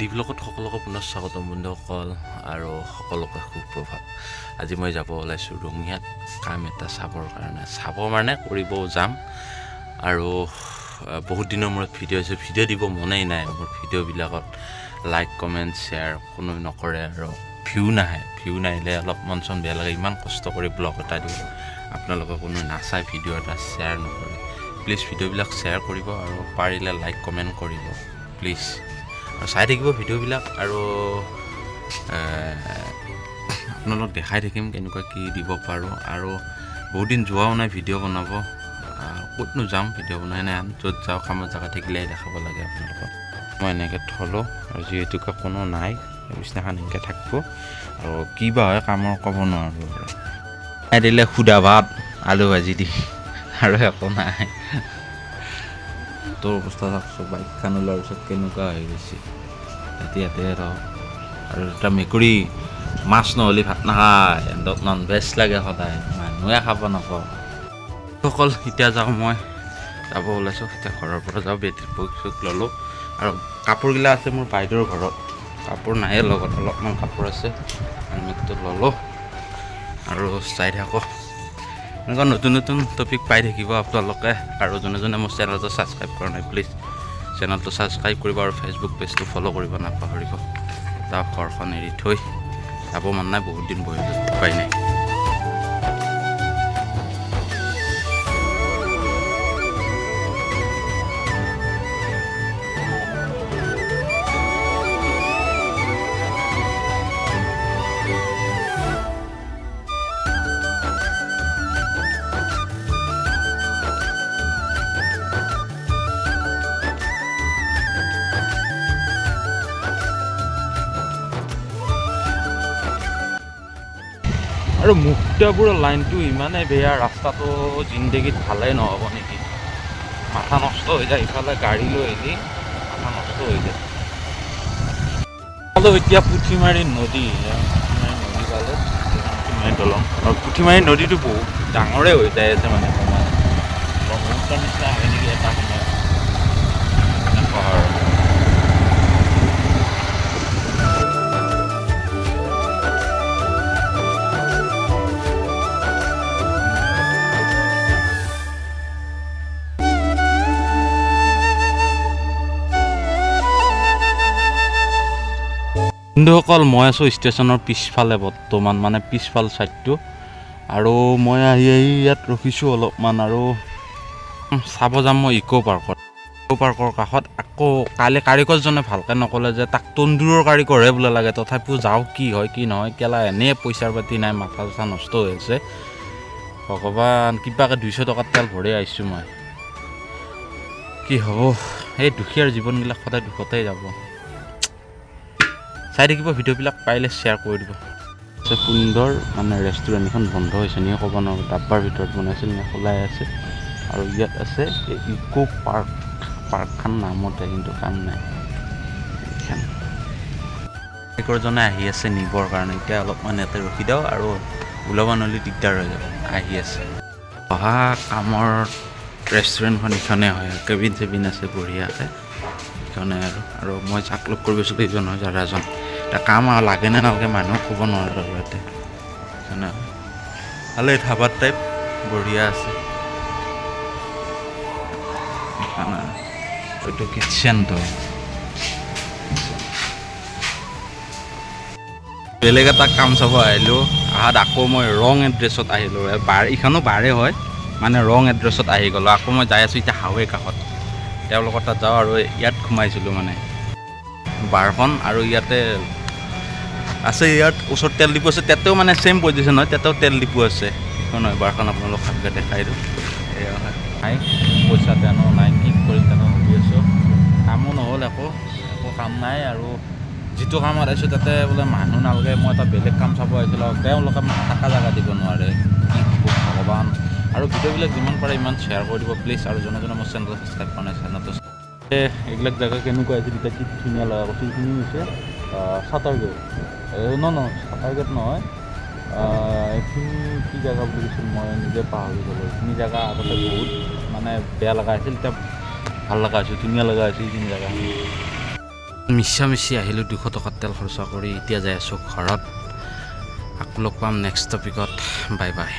ডিব্লগত সকলোকে পুনৰ স্বাগতম বন্ধুসকল আৰু সকলোকে সুপ্ৰভাত। আজি মই যাব ওলাইছোঁ ৰঙিয়াত কাম এটা চাবৰ কাৰণে। চাব মানে কৰিব যাম আৰু বহুত দিনৰ মূৰত ভিডিঅ' হৈছে ভিডিঅ' দিব মনেই নাই মোৰ ভিডিঅ'বিলাকত। লাইক কমেণ্ট শ্বেয়াৰ কোনো নকৰে আৰু ভিউ নাহে। ভিউ নাহিলে অলপ মন চন বেয়া লাগে। ইমান কষ্ট কৰি ব্লগ এটা দিওঁ। আপোনালোকে কোনো নাচায় ভিডিঅ' এটা শ্বেয়াৰ নকৰে। প্লিজ ভিডিঅ'বিলাক শ্বেয়াৰ কৰিব আৰু পাৰিলে লাইক কমেণ্ট কৰিব। প্লিজ চাই থাকিব ভিডিঅ'বিলাক আৰু আপোনালোক দেখাই থাকিম কেনেকুৱা কি দিব পাৰোঁ। আৰু বহুত দিন যোৱাও নাই ভিডিঅ' বনাব। ক'তনো যাম ভিডিঅ' বনাই নাই। য'ত যাওঁ কামৰ জেগা থাকিলে দেখাব লাগে আপোনালোকক। মই এনেকৈ থলোঁ আৰু যিহেতুকে কোনো নাই বিছনাখন এনেকৈ থাকিব। আৰু কি বা হয় কামৰ ক'ব নোৱাৰোঁ দিলে সুদা ভাত আলু ভাজি দি আৰু একো নাই। তোৰ অৱস্থা চাওকচোন বাইকখন ওলোৱাৰ পিছত কেনেকুৱা হৈ গৈছে ইয়াতে আৰু আৰু এটা মেকুৰী মাছ নহ'লে ভাত নাখায় সিহঁতক নন ভেজ লাগে সদায় মানুহে খাব নাপাওঁ সকল এতিয়া যাওঁ মই যাব ওলাইছোঁ এতিয়া ঘৰৰ পৰা যাওঁ বেটেৰী বুক চুক ল'লোঁ আৰু কাপোৰগিলা আছে মোৰ বাইদেউৰ ঘৰত কাপোৰ নায়ে লগত অলপমান কাপোৰ আছে হেলমেটটো ল'লোঁ আৰু চাই থাকক এনেকুৱা নতুন নতুন টপিক পাই থাকিব আপোনালোকে। আৰু যোনে যোনে মোৰ চেনেলটো ছাবস্ক্ৰাইব কৰা নাই প্লিজ চেনেলটো ছাবস্ক্ৰাইব কৰিব আৰু ফেচবুক পেজটো ফ'ল' কৰিব নাপাহৰিব। যাওক ঘৰখন এৰি থৈ যাব। মন নাই বহুত দিন বহিলোঁ উপায় নাই। আৰু মুক্তাপুৰৰ লাইনটো ইমানেই বেয়া, ৰাস্তাটো জিন্দগীত ভালেই নহ'ব নেকি? মাথা নষ্ট হৈ যায়, ইফালে গাড়ী লৈ আহিলে মাথা নষ্ট হৈ যায়। এতিয়া পুঠিমাৰী নদী পুঠিমাৰী নদী পালোঁ পুঠিমাৰী দলং। আৰু পুঠিমাৰী নদীটো বহুত ডাঙৰে হৈ যাই আছে মানে সমানে ব্ৰহ্মপুত্ৰৰ নিচিনা হয় নেকি এটা? বন্ধুসকল মই আছোঁ ষ্টেচনৰ পিছফালে বৰ্তমান মানে পিছফাল ছাইডটো আৰু মই আহি আহি ইয়াত ৰখিছোঁ অলপমান আৰু চাব যাম মই ইক' পাৰ্কত। ইক' পাৰ্কৰ কাষত আকৌ কালি কাৰিকৰজনে ভালকৈ নক'লে যে তাক তন্দুৰৰ কাৰিকৰহে বোলে লাগে, তথাপিও যাওঁ কি হয়, কি নহয়, কেলা এনেই পইচাৰ পাতি নাই, মাথা চাথা নষ্ট হৈ আছে। ভগৱান, কিবাকৈ দুইশ টকাত তেল ভৰি আহিছোঁ মই। কি হ'ব, এই দুখীয়াৰ জীৱনবিলাক সদায় দুখতেই যাব। চাই থাকিব ভিডিঅ'বিলাক পাৰিলে শ্বেয়াৰ কৰি দিব। সুন্দৰ মানে ৰেষ্টুৰেণ্ট এখন বন্ধ হৈছে নেকি ক'ব নোৱাৰোঁ ডাব্বাৰ ভিতৰত বনাইছিল নে খোলাই আছে। আৰু ইয়াত আছে এই ইক' পাৰ্ক পাৰ্কখন নামতে কিন্তু কাম নাই। এইখন। বাইকৰজনে আহি আছে নিবৰ কাৰণে। এতিয়া অলপমান ইয়াতে ৰখি দিওঁ আৰু ওলাব নহ'লে দিগদাৰ হৈ যাব। আহি আছে। অহা কামৰ ৰেষ্টুৰেণ্টখন ইখনে হয় কেবিন চেবিন আছে বঢ়িয়াকৈ। সেইকাৰণে আৰু। আৰু মই যাক লগ কৰি গৈছিলোঁ এইজন হয় এতিয়া কাম আৰু লাগে নে নালাগে মানুহক ক'ব নোৱাৰোঁ ইয়াতে। ভালে ধাবাত টাইপ বঢ়িয়া আছে। এইটো কিটচেনটো বেলেগ এটা কাম চাব আহিলোঁ। আহাত আকৌ মই ৰং এড্ৰেছত আহিলোঁ। বাৰ, ইখনো বাৰে হয় মানে ৰং এড্ৰেছত আহি গ'লোঁ। আকৌ মই যাই আছোঁ এতিয়া হাৱে কাষত। তেওঁলোকৰ তাত যাওঁ আৰু ইয়াত সোমাইছিলোঁ মানে। বাৰখন আৰু ইয়াতে আছে ইয়াত, ওচৰত তেল ডিপু আছে। তাতেও মানে ছেইম পজিশ্যন হয়, তাতেও তেল ডিপু আছে। সেইখন হয় বাৰখন আপোনালোক ভালকৈ দেখাই দিওঁ। এয়া হয়। নাই, পইচা তেনো নাই, কি কৰিম তেনো ভাবি আছোঁ। কামো নহ'ল একো একো কাম নাই আৰু যিটো কামত আহিছোঁ তাতে বোলে মানুহ নালাগে, মই এটা বেলেগ কাম চাব আহিছিলোঁ তেওঁলোকে মোক থকা জেগা দিব নোৱাৰে। কি ভগৱান। আৰু ভিডিঅ'বিলাক যিমান পাৰে ইমান শ্বেয়াৰ কৰি দিব প্লিজ আৰু যোনে যোনে মোৰ চেনেলটো ছাবস্ক্ৰাইব কৰা নাই চেনেলটো এইবিলাক জেগা কেনেকুৱা হৈছে তেতিয়া কি ধুনীয়া লগা কৈছে এইখিনি হৈছে চাটাৰ গেট ন ন চাটাৰ গেট নহয় এইখিনি কি জেগা বুলি কৈছিল মই নিজে পাহৰি গ'লোঁ। এইখিনি জেগা আগতে বহুত মানে বেয়া লগা আছিল, এতিয়া ভালো লগা হৈছে, ধুনীয়া লগা হৈছে এইখিনি জেগা। মিছা মিছি আহিলোঁ দুশ টকা তেল খৰচা কৰি, এতিয়া যাই আছোঁ ঘৰত। আকৌ লগ পাম নেক্সট টপিকত বাই বাই